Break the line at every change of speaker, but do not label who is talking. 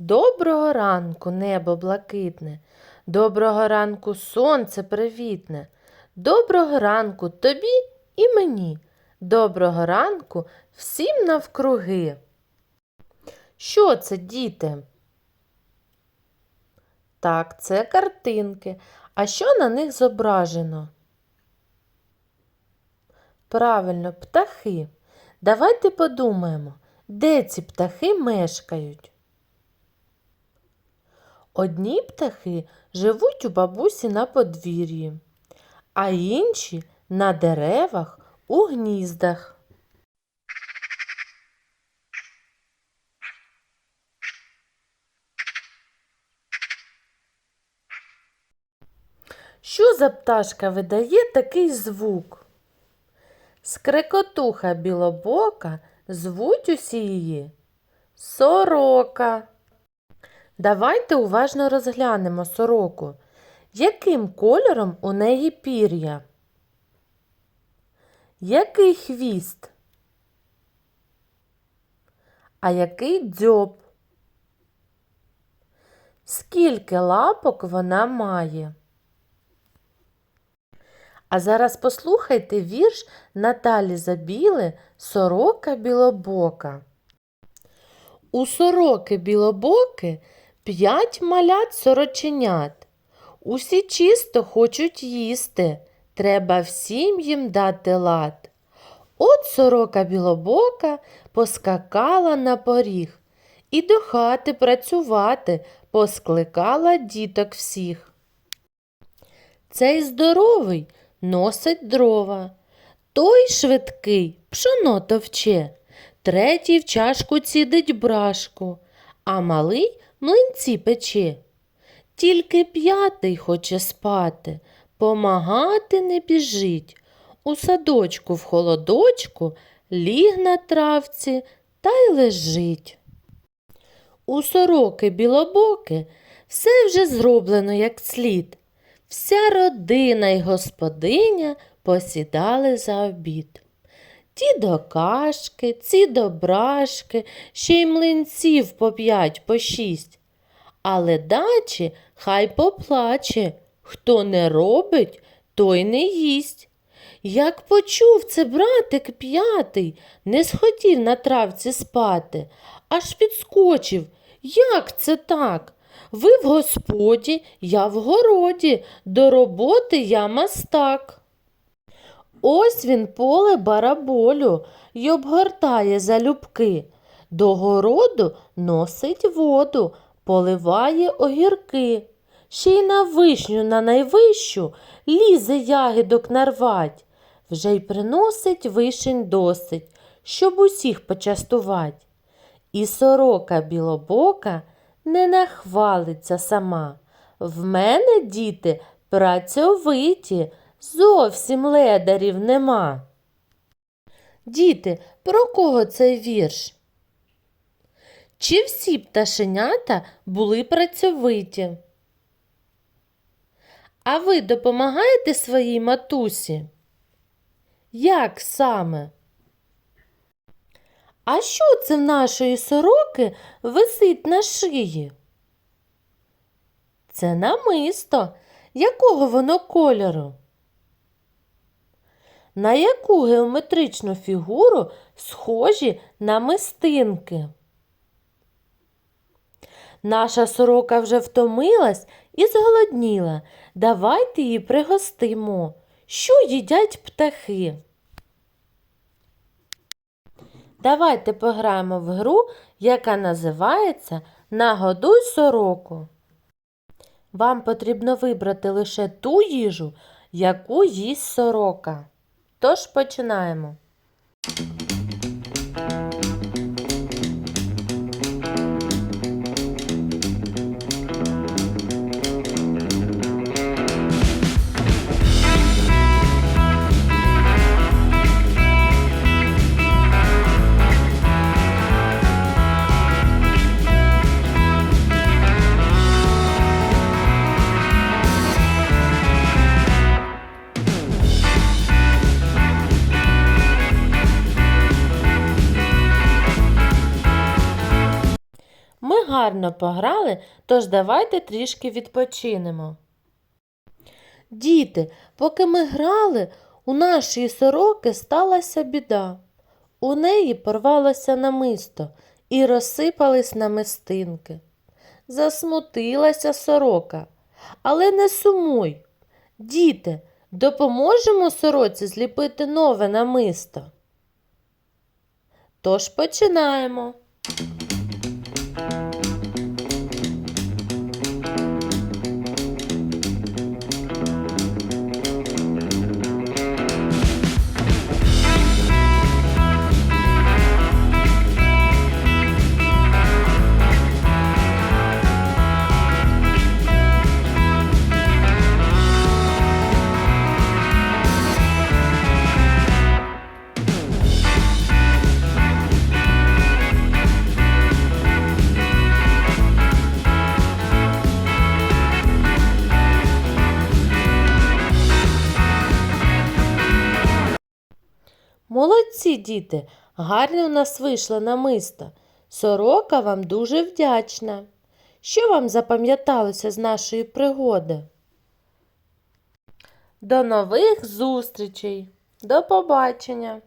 Доброго ранку, небо блакитне, доброго ранку сонце привітне, доброго ранку тобі і мені, доброго ранку всім навкруги. Що це, діти? Так, це картинки. А що на них зображено? Правильно, птахи. Давайте подумаємо, де ці птахи мешкають. Одні птахи живуть у бабусі на подвір'ї, а інші на деревах у гніздах. Що за пташка видає такий звук? Скрекотуха білобока звуть усі її сорока. Давайте уважно розглянемо сороку. Яким кольором у неї пір'я? Який хвіст? А який дзьоб? Скільки лапок вона має? А зараз послухайте вірш Наталі Забіли Сорока білобока. У сороки білобоки п'ять малят сороченят. Усі чисто хочуть їсти, треба всім їм дати лад. От сорока білобока поскакала на поріг і до хати працювати поскликала діток всіх. Цей здоровий носить дрова, той швидкий пшоно товче, третій в чашку цідить брашку, а малий млинці пече. Тільки п'ятий хоче спати, помагати не біжить. У садочку в холодочку ліг на травці та й лежить. У сороки білобоки все вже зроблено як слід. Вся родина й господиня посідали за обід. Ті до кашки, ці до брашки, ще й млинців по п'ять, по шість. Але дачі хай поплаче, хто не робить, той не їсть. Як почув це братик п'ятий, не схотів на травці спати, аж підскочив. Як це так? Ви в господі, я в городі, до роботи я мастак. Ось він поле бараболю й обгортає залюбки. До городу носить воду, поливає огірки. Ще й на вишню на найвищу лізе ягідок нарвать. Вже й приносить вишень досить, щоб усіх почастувать. І сорока білобока не нахвалиться сама. В мене, діти, працьовиті, зовсім ледарів нема. Діти, про кого цей вірш? Чи всі пташенята були працьовиті? А ви допомагаєте своїй матусі? Як саме? А що це в нашої сороки висить на шиї? Це намисто. Якого воно кольору? На яку геометричну фігуру схожі намистинки? Наша сорока вже втомилась і зголодніла. Давайте її пригостимо. Що їдять птахи? Давайте пограємо в гру, яка називається Нагодуй сороку. Вам потрібно вибрати лише ту їжу, яку їсть сорока. Тож починаємо. Гарно пограли, тож давайте трішки відпочинемо. Діти, поки ми грали, у нашої сороки сталася біда. У неї порвалося намисто і розсипались намистинки. Засмутилася сорока, але не сумуй. Діти, допоможемо сороці зліпити нове намисто. Тож починаємо. Молодці, діти, гарно у нас вийшло намисто. Сорока вам дуже вдячна. Що вам запам'яталося з нашої пригоди? До нових зустрічей. До побачення!